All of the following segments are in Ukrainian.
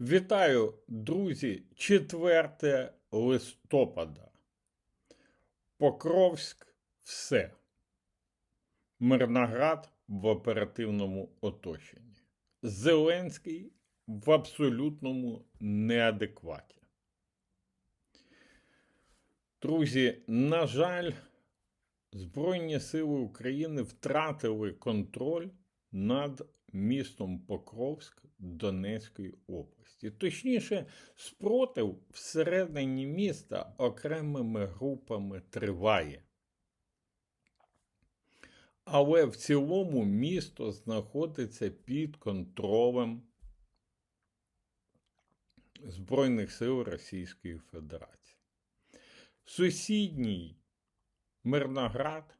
Вітаю, друзі! 4 листопада. Покровськ все. Мирноград в оперативному оточенні. Зеленський в абсолютному неадекваті. Друзі, на жаль, Збройні Сили України втратили контроль над містом Покровськ Донецької області. Точніше, спротив всередині міста окремими групами триває. Але в цілому місто знаходиться під контролем Збройних сил Російської Федерації. Сусідній Мирноград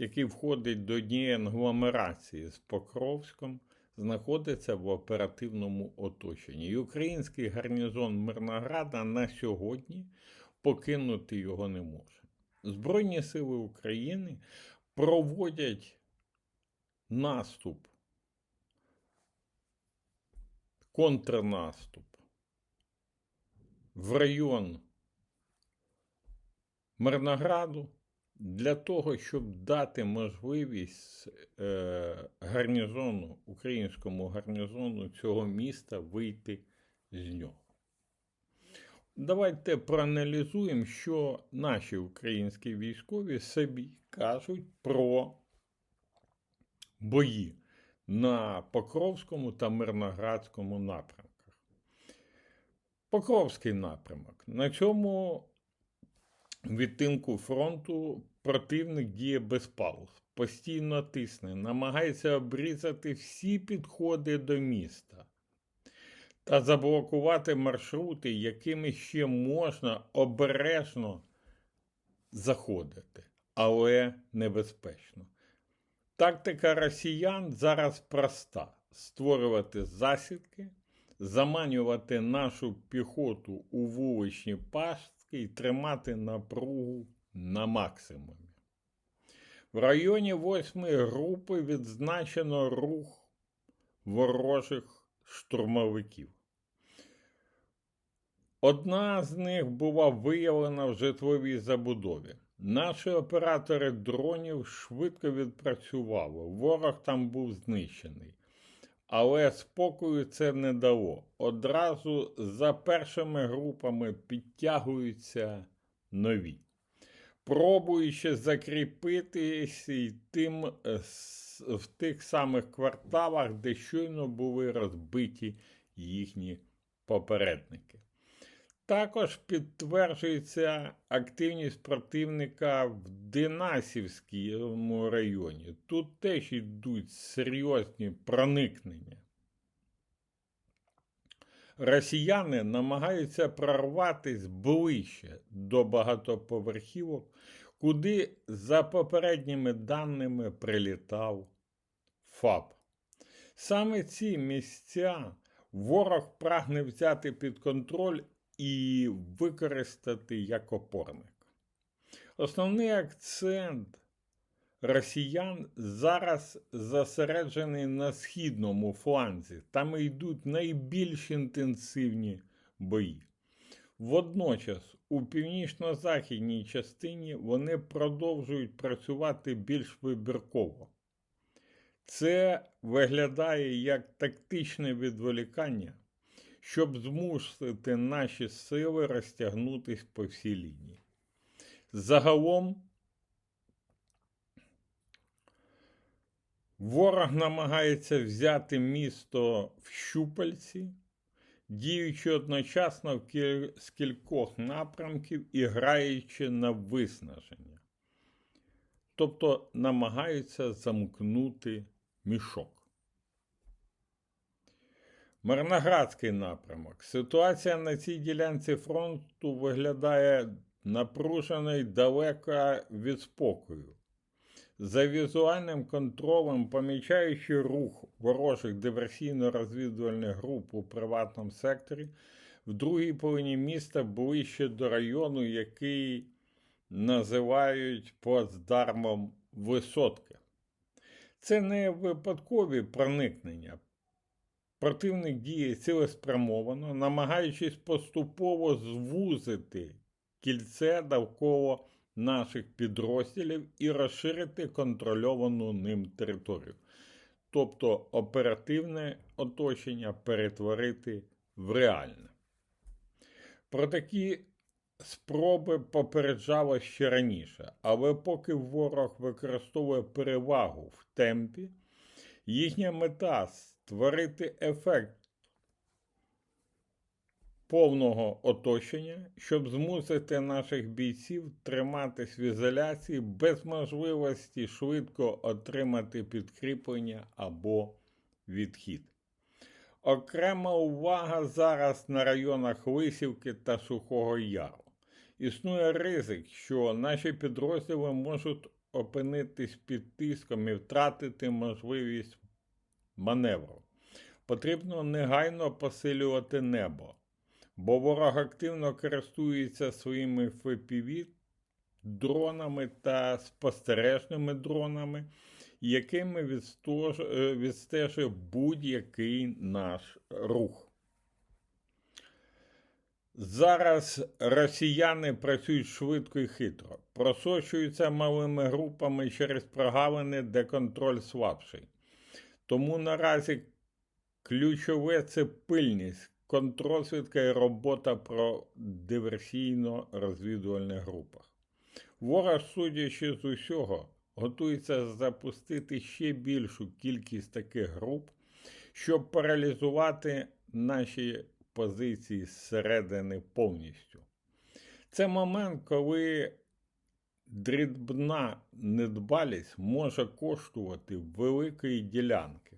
який входить до однієї агломерації з Покровськом, знаходиться в оперативному оточенні. І український гарнізон Мирнограда на сьогодні покинути його не може. Збройні сили України проводять наступ, контрнаступ в район Мирнограду для того, щоб дати можливість е, гарнізону, українському гарнізону цього міста вийти з нього. Давайте проаналізуємо, що наші українські військові собі кажуть про бої на Покровському та Мирноградському напрямках. Покровський напрямок. На цьому відтинку фронту противник діє без пауз, постійно тисне, намагається обрізати всі підходи до міста та заблокувати маршрути, якими ще можна обережно заходити, але небезпечно. Тактика росіян зараз проста: створювати засідки, заманювати нашу піхоту у вуличні пастки і тримати напругу на максимумі. В районі 8 групи відзначено рух ворожих штурмовиків. Одна з них була виявлена в житловій забудові. Наші оператори дронів швидко відпрацювали. Ворог там був знищений. Але спокою це не дало. Одразу за першими групами підтягуються нові пробуючи закріпитися й тим е, в тих самих кварталах, де щойно були розбиті їхні попередники. Також підтверджується активність противника в Динасівському районі. Тут теж йдуть серйозні проникнення. Росіяни намагаються прорватися ближче до багатоповерхівок, куди за попередніми даними прилітав ФАП. Саме ці місця ворог прагне взяти під контроль і використати як опорник. Основний акцент росіян зараз зосереджений на східному фланзі. Там йдуть найбільш інтенсивні бої. Водночас, у північно-західній частині вони продовжують працювати більш вибірково. Це виглядає як тактичне відволікання, щоб змусити наші сили розтягнутися по всій лінії. Загалом Ворог намагається взяти місто в щупальці, діючи одночасно в з кількох напрямків і граючи на виснаження. Тобто намагаються замкнути мішок. Марноградський напрямок. Ситуація на цій ділянці фронту виглядає напруженою далеко від спокою. За візуальним контролем, помічаючи рух ворожих диверсійно-розвідувальних груп у приватному секторі, в другій половині міста ближче до району, який називають плацдармом висотки. Це не випадкові проникнення. Противник діє цілеспрямовано, намагаючись поступово звузити кільце довкола наших підрозділів і розширити контрольовану ним територію. Тобто оперативне оточення перетворити в реальне. Про такі спроби попереджало ще раніше, але поки ворог використовує перевагу в темпі, їхня мета створити ефект повного оточення, щоб змусити наших бійців триматись в ізоляції без можливості швидко отримати підкріплення або відхід. Окрема увага зараз на районах Лисівки та Сухого Яру. Існує ризик, що наші підрозділи можуть опинитись під тиском і втратити можливість маневру. Потрібно негайно посилювати небо, бо ворог активно користується своїми FPV дронами та спостережними дронами, якими е, відстежує будь-який наш рух. Зараз росіяни працюють швидко і хитро, просочуються малими групами через прогалини, де контроль слабший. Тому наразі ключове це пильність, контрозвідка і робота про диверсійно-розвідувальних групах. Ворог, судячи з усього, готується запустити ще більшу кількість таких груп, щоб паралізувати наші позиції зсередини повністю. Це момент, коли дрібна недбалість може коштувати великої ділянки.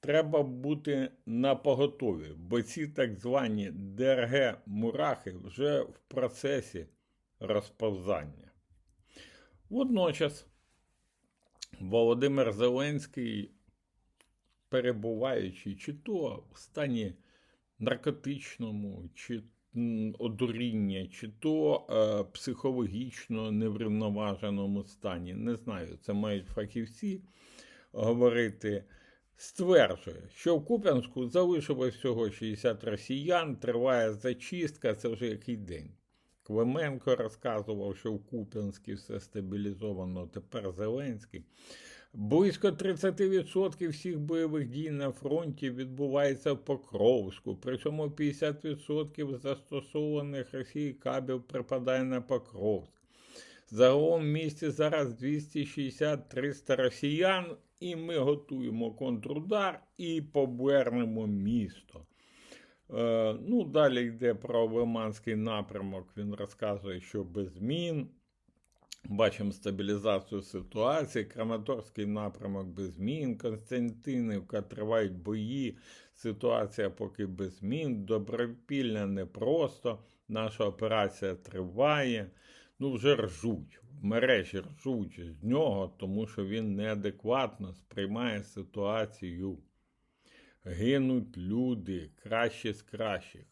Треба бути на поготові, бо ці так звані ДРГ-мурахи вже в процесі розповзання. Водночас Володимир Зеленський, перебуваючи чи то в стані наркотичному, чи одуріння, чи то е, психологічно неврівноваженому стані, не знаю, це мають фахівці говорити. Стверджує, що в Куп'янську залишилось всього 60 росіян, триває зачистка, це вже який день. Клименко розказував, що в Куп'янську все стабілізовано, тепер Зеленський. Близько 30% всіх бойових дій на фронті відбувається в Покровську, причому 50% застосованих Росії кабів припадає на Покровськ. Загалом в місті зараз 260-300 росіян, і ми готуємо контрудар і повернемо місто. Е, ну, Далі йде про Лиманський напрямок. Він розказує, що без змін. Бачимо стабілізацію ситуації. Краматорський напрямок без змін. Константинівка тривають бої. Ситуація поки без змін. Добропілля непросто. Наша операція триває. Ну, вже ржуть. Мережі ржуть з нього, тому що він неадекватно сприймає ситуацію. Гинуть люди кращі з кращих.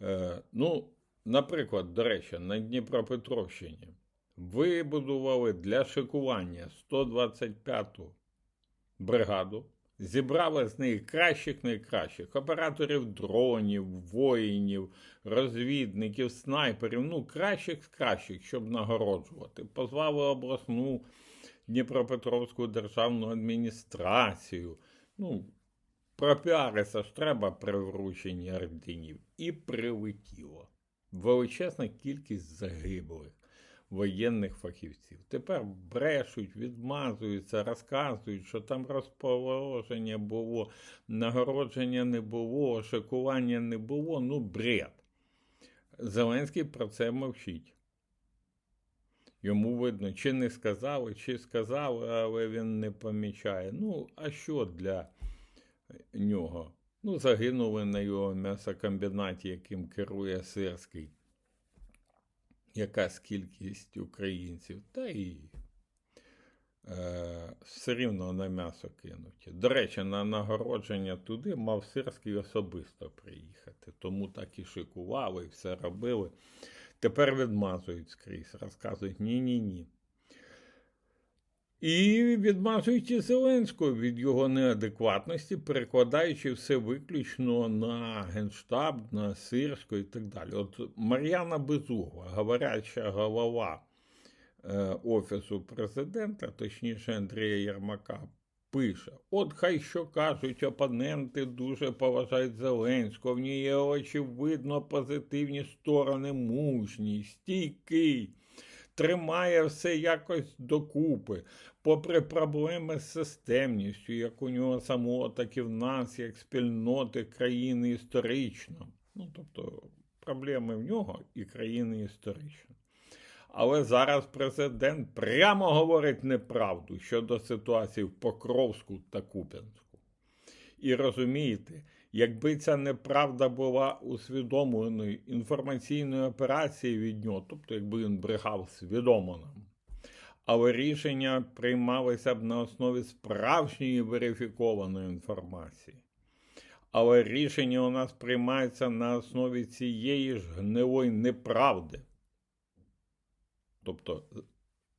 Е, ну, Наприклад, до речі, на Дніпропетровщині вибудували для шикування 125-ту бригаду, зібрали з неї кращих найкращих операторів дронів, воїнів, розвідників, снайперів, ну, кращих з кращих, щоб нагороджувати. Позвали обласну Дніпропетровську державну адміністрацію. Ну, пропіаритися ж треба при врученні орденів. І прилетіло величезна кількість загиблих воєнних фахівців. Тепер брешуть, відмазуються, розказують, що там розположення було, нагородження не було, шикування не було. Ну, бред. Зеленський про це мовчить. Йому видно, чи не сказали, чи сказали, але він не помічає. Ну, а що для нього? Ну, загинули на його м'ясокомбінаті, яким керує Сирський. Якась кількість українців, та і е, все рівно на м'ясо кинуті. До речі, на нагородження туди мав Сирський особисто приїхати, тому так і шикували, і все робили. Тепер відмазують скрізь, розказують ні-ні ні. І відмазують і Зеленського від його неадекватності, перекладаючи все виключно на Генштаб, на Сирську і так далі. От Мар'яна Безугла, говоряча голова е, Офісу президента, точніше Андрія Єрмака, пише: От хай що кажуть, опоненти дуже поважають Зеленського, в ній очевидно позитивні сторони, мужній, стійкий. Тримає все якось докупи, попри проблеми з системністю, як у нього самого, так і в нас, як спільноти країни історично. Ну, тобто, проблеми в нього і країни історично. Але зараз президент прямо говорить неправду щодо ситуації в Покровську та Куп'янську. І розумієте, якби ця неправда була усвідомленою інформаційною операцією від нього, тобто якби він брехав свідомо нам, але рішення приймалися б на основі справжньої верифікованої інформації. Але рішення у нас приймається на основі цієї ж гнилої неправди. Тобто,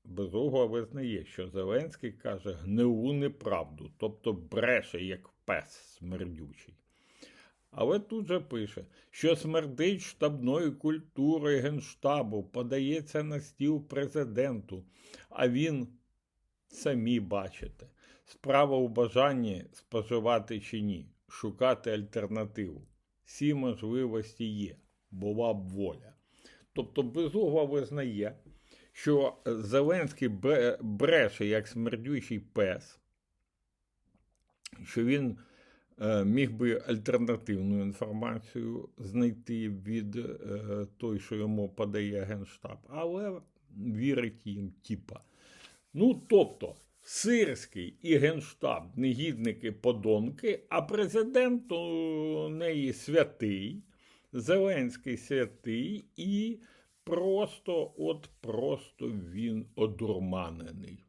Безугла визнає, що Зеленський каже гнилу неправду, тобто бреше, як пес смердючий. Але тут же пише, що смердить штабною культурою Генштабу, подається на стіл президенту, а він, самі бачите, справа у бажанні споживати чи ні, шукати альтернативу. Всі можливості є, була б воля. Тобто Безугла визнає, що Зеленський бреше як смердючий пес, що він міг би альтернативну інформацію знайти від е, той, що йому подає Генштаб, але вірить їм типа. Ну, тобто, Сирський і Генштаб негідники подонки, а президент у неї святий, Зеленський святий і просто, от просто він одурманений.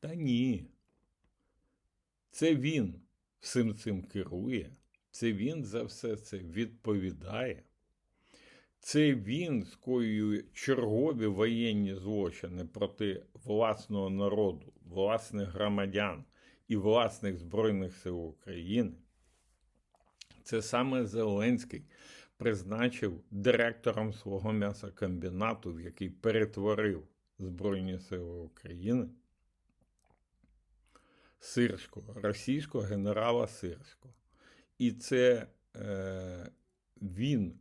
Та ні. Це він всім цим керує, це він за все це відповідає. Це він скоює чергові воєнні злочини проти власного народу, власних громадян і власних Збройних сил України. Це саме Зеленський призначив директором свого м'ясокомбінату, в який перетворив Збройні Сили України Сирського, російського генерала Сирського. І це е, він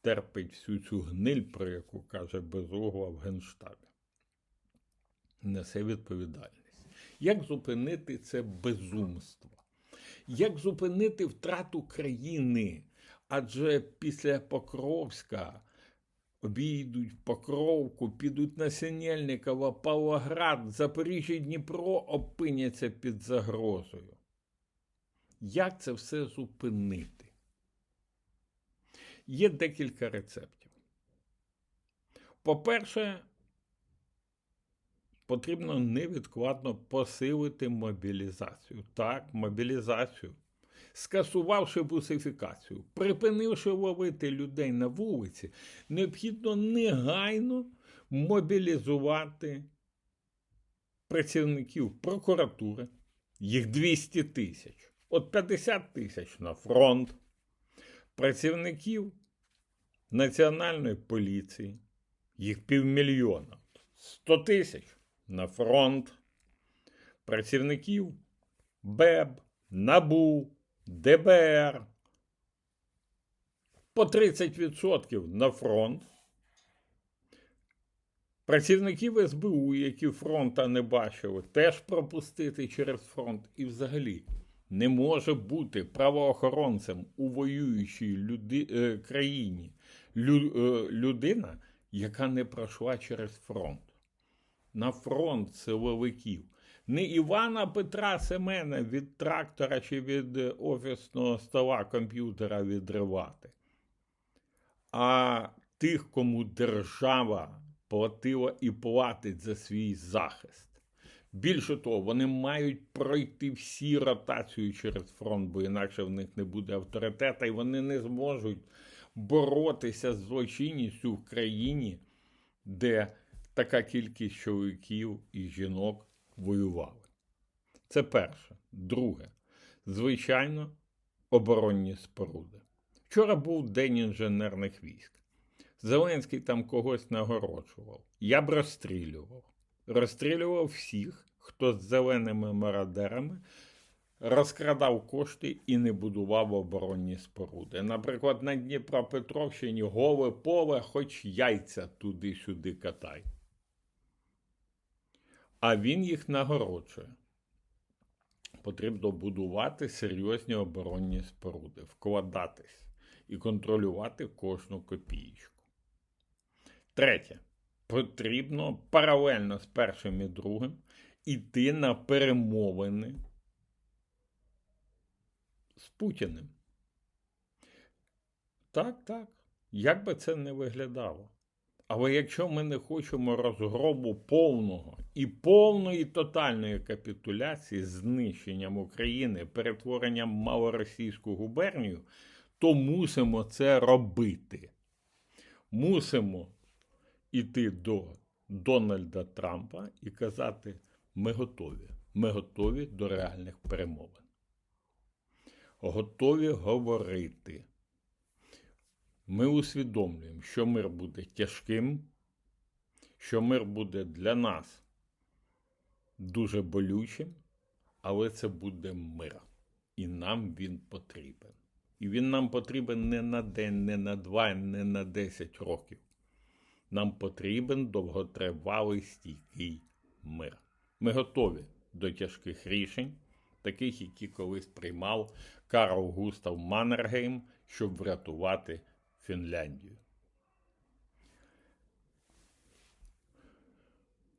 терпить всю цю гниль, про яку каже Безугла в Генштабі. Несе відповідальність. Як зупинити це безумство? Як зупинити втрату країни? Адже після Покровська обійдуть Покровку, підуть на Синельникова, Павлоград, Запоріжжя і Дніпро опиняться під загрозою. Як це все зупинити? Є декілька рецептів. По-перше, потрібно невідкладно посилити мобілізацію. Так, мобілізацію скасувавши бусифікацію, припинивши ловити людей на вулиці, необхідно негайно мобілізувати працівників прокуратури, їх 200 тисяч, от 50 тисяч на фронт, працівників Національної поліції, їх півмільйона, 100 тисяч на фронт, працівників БЕБ, НАБУ, ДБР по 30% на фронт. Працівників СБУ, які фронта не бачили, теж пропустити через фронт. І взагалі не може бути правоохоронцем у воюючій люди, е, країні лю, е, людина, яка не пройшла через фронт. На фронт силовиків не Івана Петра Семена від трактора чи від офісного стола комп'ютера відривати, а тих, кому держава платила і платить за свій захист. Більше того, вони мають пройти всі ротацію через фронт, бо інакше в них не буде авторитета, і вони не зможуть боротися з злочинністю в країні, де така кількість чоловіків і жінок воювали. Це перше. Друге, звичайно, оборонні споруди. Вчора був День інженерних військ. Зеленський там когось нагороджував. Я б розстрілював. Розстрілював всіх, хто з зеленими мародерами розкрадав кошти і не будував оборонні споруди. Наприклад, на Дніпропетровщині голе поле, хоч яйця туди-сюди катай. А він їх нагороджує. Потрібно будувати серйозні оборонні споруди, вкладатись і контролювати кожну копієчку. Третє. Потрібно паралельно з першим і другим іти на перемовини з Путіним. Так, так. Як би це не виглядало. Але якщо ми не хочемо розгробу повного і повної тотальної капітуляції, знищенням України, перетворенням малоросійську губернію, то мусимо це робити. Мусимо йти до Дональда Трампа і казати: ми готові, ми готові до реальних перемовин. Готові говорити. Ми усвідомлюємо, що мир буде тяжким, що мир буде для нас дуже болючим, але це буде мир. І нам він потрібен. І він нам потрібен не на день, не на два, не на десять років. Нам потрібен довготривалий стійкий мир. Ми готові до тяжких рішень, таких, які колись приймав Карл Густав Маннергейм, щоб врятувати Фінляндію.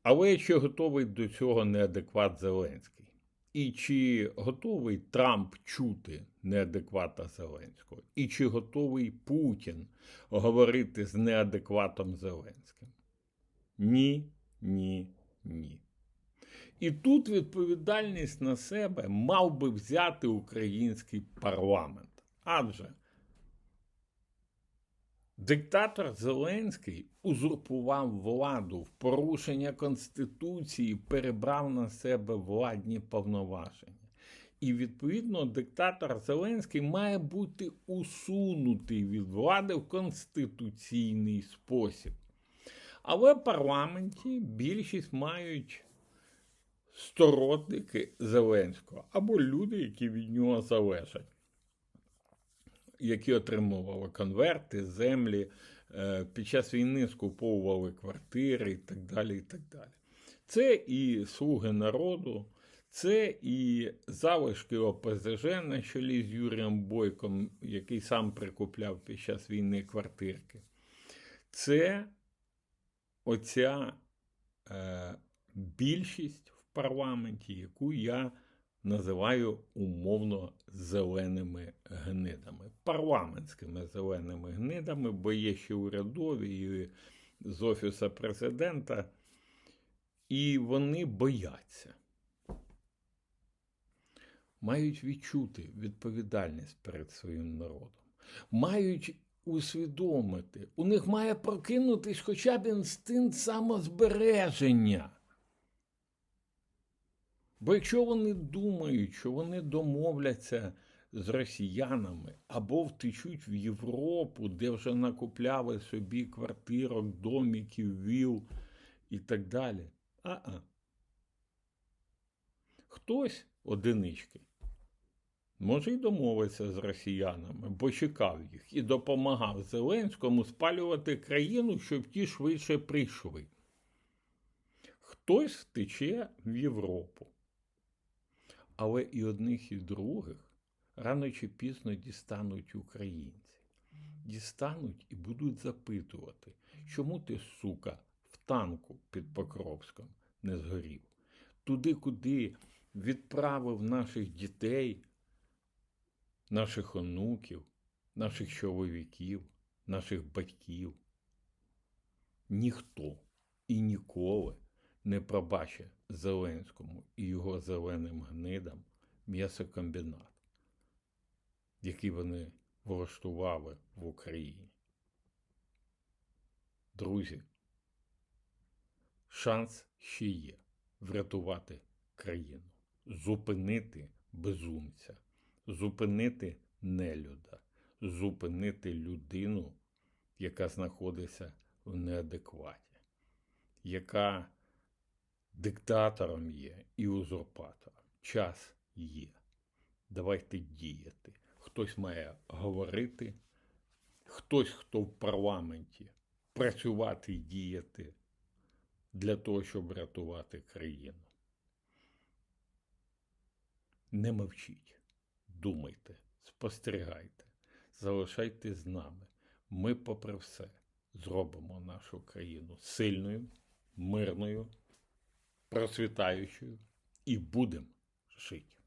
Але чи готовий до цього неадекват Зеленський? І чи готовий Трамп чути неадеквата Зеленського? І чи готовий Путін говорити з неадекватом Зеленським? Ні, ні, ні. І тут відповідальність на себе мав би взяти український парламент. Адже Диктатор Зеленський узурпував владу в порушення Конституції, перебрав на себе владні повноваження. І, відповідно, диктатор Зеленський має бути усунутий від влади в конституційний спосіб. Але в парламенті більшість мають стородники Зеленського або люди, які від нього залежать які отримували конверти, землі, е, під час війни скуповували квартири і так далі. і так далі. Це і слуги народу, це і залишки ОПЗЖ на чолі з Юрієм Бойком, який сам прикупляв під час війни квартирки. Це оця е, більшість в парламенті, яку я називаю умовно зеленими гнидами, парламентськими зеленими гнидами, бо є ще урядові і з Офісу президента, і вони бояться. Мають відчути відповідальність перед своїм народом, мають усвідомити, у них має прокинутись хоча б інстинкт самозбереження. Бо якщо вони думають, що вони домовляться з росіянами або втечуть в Європу, де вже накупляли собі квартирок, доміків, віл і так далі. А-а. Хтось одинички. Може й домовитися з росіянами, бо чекав їх і допомагав Зеленському спалювати країну, щоб ті швидше прийшли. Хтось втече в Європу. Але і одних, і других рано чи пізно дістануть українці. Дістануть і будуть запитувати, чому ти, сука, в танку під Покровськом не згорів? Туди, куди відправив наших дітей, наших онуків, наших чоловіків, наших батьків. Ніхто і ніколи не пробачить Зеленському і його зеленим гнидам м'ясокомбінат, який вони влаштували в Україні. Друзі, Шанс ще є врятувати країну, зупинити безумця, зупинити нелюда, зупинити людину, яка знаходиться в неадекваті, яка диктатором є і узурпатором. Час є. Давайте діяти. Хтось має говорити, хтось, хто в парламенті, працювати і діяти для того, щоб врятувати країну. Не мовчіть, думайте, спостерігайте, залишайтесь з нами. Ми, попри все, зробимо нашу країну сильною, мирною, процвітаючою і будемо жити.